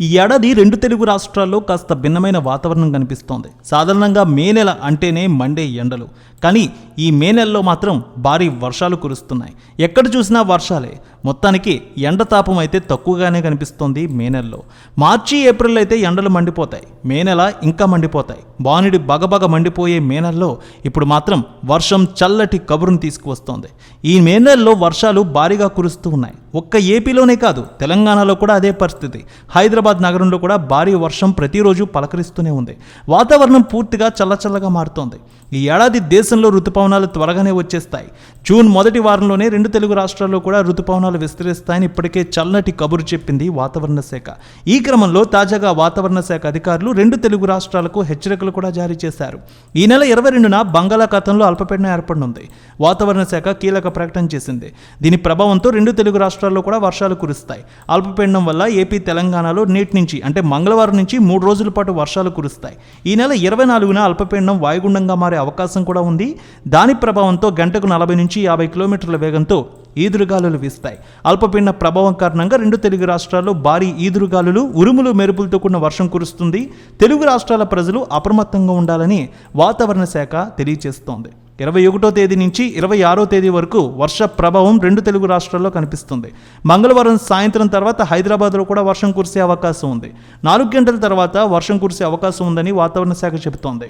ఈ ఏడాది రెండు తెలుగు రాష్ట్రాల్లో కాస్త భిన్నమైన వాతావరణం కనిపిస్తోంది. సాధారణంగా మే నెల అంటేనే మండే ఎండలు. కానీ ఈ మే నెలలో మాత్రం భారీ వర్షాలు కురుస్తున్నాయి. ఎక్కడ చూసినా వర్షాలే. మొత్తానికి ఎండ తాపం అయితే తక్కువగానే కనిపిస్తోంది మే నెలలో. మార్చి ఏప్రిల్ అయితే ఎండలు మండిపోతాయి. మే నెల ఇంకా మండిపోతాయి. బాణుడి బగబగ మండిపోయే మే నెలలో ఇప్పుడు మాత్రం వర్షం చల్లటి కబురును తీసుకువస్తోంది. ఈ మే నెలలో వర్షాలు భారీగా కురుస్తూ ఉన్నాయి. ఒక్క ఏపీలోనే కాదు తెలంగాణలో కూడా అదే పరిస్థితి. హైదరాబాద్ నగరంలో కూడా భారీ వర్షం ప్రతిరోజు పలకరిస్తూనే ఉంది. వాతావరణం పూర్తిగా చల్లచల్లగా మారుతోంది. ఈ ఏడాది దేశంలో ఋతుపవనాలు త్వరగానే వచ్చేస్తాయి. జూన్ మొదటి వారంలోనే రెండు తెలుగు రాష్ట్రాల్లో కూడా ఋతుపవనాలు విస్తరిస్తాయని ఇప్పటికే చల్లటి కబురు చెప్పింది వాతావరణ శాఖ. ఈ క్రమంలో తాజాగా వాతావరణ శాఖ అధికారులు రెండు తెలుగు రాష్ట్రాలకు హెచ్చరికలు కూడా జారీ చేశారు. ఈ నెల ఇరవై రెండున బంగాళాఖాతంలో అల్పపీడనం ఏర్పడనుంది. వాతావరణ శాఖ కీలక ప్రకటన చేసింది. దీని ప్రభావంతో రెండు తెలుగు రాష్ట్రాల్లో కూడా వర్షాలు కురుస్తాయి. అల్పపీడనం వల్ల ఏపీ తెలంగాణలో నేటి నుంచి అంటే మంగళవారం నుంచి మూడు రోజుల పాటు వర్షాలు కురుస్తాయి. ఈ నెల ఇరవై నాలుగున అల్పపీడనం వాయుగుండంగా మారే అవకాశం కూడా ఉంది. దాని ప్రభావంతో గంటకు నలభై నుంచి యాభై కిలోమీటర్ల వేగంతో ఈదురుగాలులు వీస్తాయి. అల్పపీడన ప్రభావం కారణంగా రెండు తెలుగు రాష్ట్రాల్లో భారీ ఈదురుగాలులు ఉరుములు మెరుపులతో కూడిన వర్షం కురుస్తుంది. తెలుగు రాష్ట్రాల ప్రజలు అప్రమత్తంగా ఉండాలని వాతావరణ శాఖ తెలియజేస్తోంది. ఇరవై ఒకటో తేదీ నుంచి ఇరవై ఆరో తేదీ వరకు వర్ష ప్రభావం రెండు తెలుగు రాష్ట్రాల్లో కనిపిస్తుంది. మంగళవారం సాయంత్రం తర్వాత హైదరాబాద్లో కూడా వర్షం కురిసే అవకాశం ఉంది. నాలుగు గంటల తర్వాత వర్షం కురిసే అవకాశం ఉందని వాతావరణ శాఖ చెబుతోంది.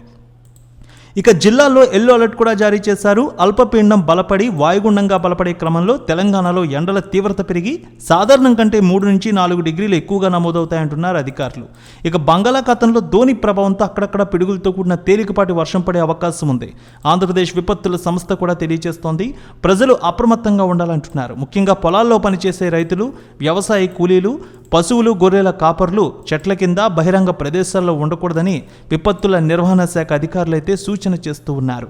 ఇక జిల్లాల్లో ఎల్లో అలర్ట్ కూడా జారీ చేశారు. అల్పపీండం బలపడి వాయుగుండంగా బలపడే క్రమంలో తెలంగాణలో ఎండల తీవ్రత పెరిగి సాధారణం కంటే మూడు నుంచి నాలుగు డిగ్రీలు ఎక్కువగా నమోదవుతాయంటున్నారు అధికారులు. ఇక బంగాళాఖాతంలో ధోని ప్రభావంతో అక్కడక్కడ పిడుగులతో కూడిన తేలికపాటి వర్షం పడే అవకాశం ఉంది. ఆంధ్రప్రదేశ్ విపత్తుల సంస్థ కూడా తెలియజేస్తోంది. ప్రజలు అప్రమత్తంగా ఉండాలంటున్నారు. ముఖ్యంగా పొలాల్లో పనిచేసే రైతులు వ్యవసాయ కూలీలు పశువులు గొర్రెల కాపర్లు చెట్ల కింద బహిరంగ ప్రదేశాల్లో ఉండకూడదని విపత్తుల నిర్వహణ శాఖ అధికారులైతే సూచన చేస్తూ ఉన్నారు.